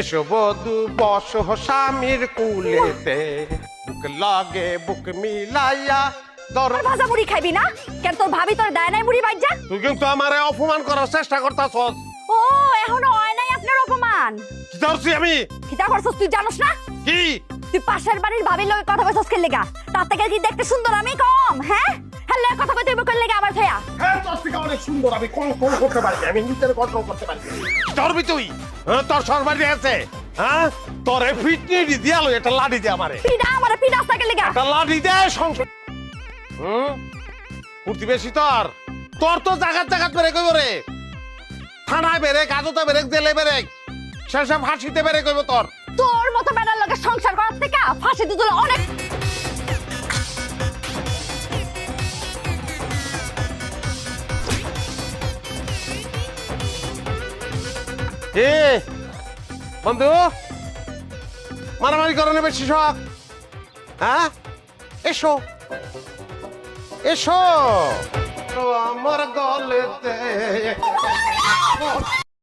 এসো বধু বস স্বামীর কুলেতে। বুক লাগে বুক মিলাইয়া দর ভাজা মুড়ি খাইবি না? কেন তোর ভাবি তোর দেয় নাই মুড়ি বাইজা তুই কিন্তু আমারে অপমান করার চেষ্টা করতাছ ও এখনও হয় নাই আপনার অপমান। কি ধরছি আমি? খিতা করছস তুই জানোস না? কি? তুই পাশের বাড়ির ভাবির লগে কথা কইছস কে লেগা তার থেকে কি দেখতে সুন্দর আমি কম হ্যাঁ? সুন্দর আমি কোন কোন করতে পারি আমি নিজের কন্ট্রোল করতে পারি ধরবি তুই? হ্যাঁ তোর সরবারি আছে। হ্যাঁ? তোর ফিটনি দিয়ালো এটা লাঠি দে আমারে। পিডা আমার পিডা থাকে লেগা। লাঠি দে সংসার হুম? কুর্তি বেশি তোর। তোর তো জাগাত জাগাত বেড়ে কইব রে। থানায় বেড়ে কাজতে বেড়ে জেলে বেড়ে শেষে ফাঁসিতে বেড়ে কইব তোর। তোর মতো বেড়ার লগে সংসার করার থেকে ফাঁসি দিতে অনেক এ বন্ধু মারামারি করে নেবে বেশি শখ হ্যাঁ এসো এসো আমার গলেতে